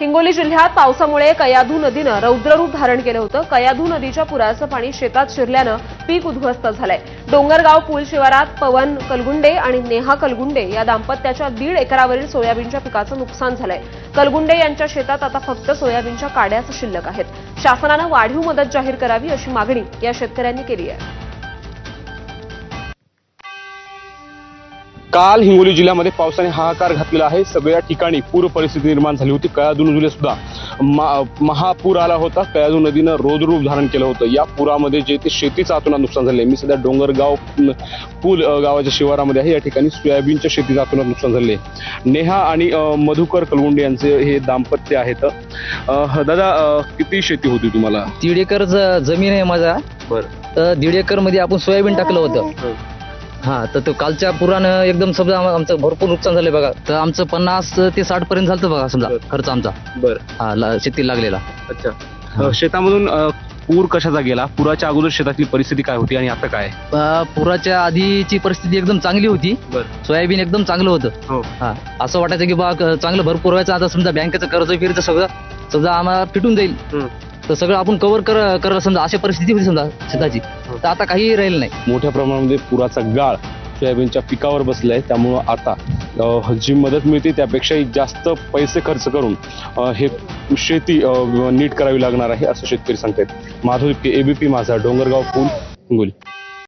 हिंगोली जिल्ह्यात पावसामुळे कयाधू नदीनं रौद्ररूप धारण केलं होतं. कयाधू नदीच्या पुराचं पाणी शेतात शिरल्यानं पीक उद्ध्वस्त झालंय. डोंगरगाव पूल शिवारात पवन कलगुंडे आणि नेहा कलगुंडे या दाम्पत्याच्या दीड एकरावरील सोयाबीनच्या पिकाचं नुकसान झालंय. कलगुंडे यांच्या शेतात आता फक्त सोयाबीनच्या काड्याच शिल्लक आहेत. शासनानं वाढीव मदत जाहीर करावी अशी मागणी या शेतकऱ्यांनी केली आहे. काल हिंगोली जिल्ह्यामध्ये पावसाने हाहाकार घातलेला आहे. सगळ्या ठिकाणी पूर परिस्थिती निर्माण झाली होती. कयाधू नदीला सुद्धा मा- महापूर आला होता. कयाधू नदीनं रोधरूप धारण केलं होतं. या पुरामध्ये जे ते शेतीचं अतोनात नुकसान झालंय मी सध्या डोंगरगाव न- पूल गावाच्या शिवारामध्ये आहे. या ठिकाणी सोयाबीनच्या शेतीचं अतोनात नुकसान झाले नेहा आणि मधुकर कलगुंडे यांचे हे दाम्पत्य आहेत. दादा किती शेती होती तुम्हाला? दीड एकर जमीन आहे माझा. बरं. तर दीड एकरमध्ये आपण सोयाबीन टाकलं होतं. हा तर तो कालच्या पुरानं एकदम समजा आम- आमचं भरपूर नुकसान झालंय बघा. तर आमचं पन्नास ते साठ पर्यंत झालं बघा समजा बरं. खर्च आमचा. बरं. हा ला- शेतीला लागलेला. अच्छा. अ, शेतामधून अ, पूर कशाचा गेला? पुराच्या अगोदर शेतातली परिस्थिती काय होती आणि आता काय? अं, पुराच्या आधीची परिस्थिती एकदम चांगली होती. बरं. सोयाबीन एकदम चांगलं होतं. हो. हा असं वाटायचं की बा क- चांगलं भरपूर व्हायचं. आता समजा बँकेचं कर्ज फिरचं सगळं समजा आम्हाला फिटून जाईल. हम्म. तर सगळं आपण कव्हर कर समजा अशी परिस्थिती होती समजा शेताची तर आता काही राहिलं नाही. मोठ्या प्रमाणामध्ये पुराचा गाळ सोयाबीनच्या पिकावर बसलाय. त्यामुळं आता जी मदत मिळते त्यापेक्षाही जास्त पैसे खर्च करून हे शेती नीट करावी लागणार आहे असं शेतकरी सांगतायत. माधव एबीपी माझा डोंगरगाव पूल हिंगोली.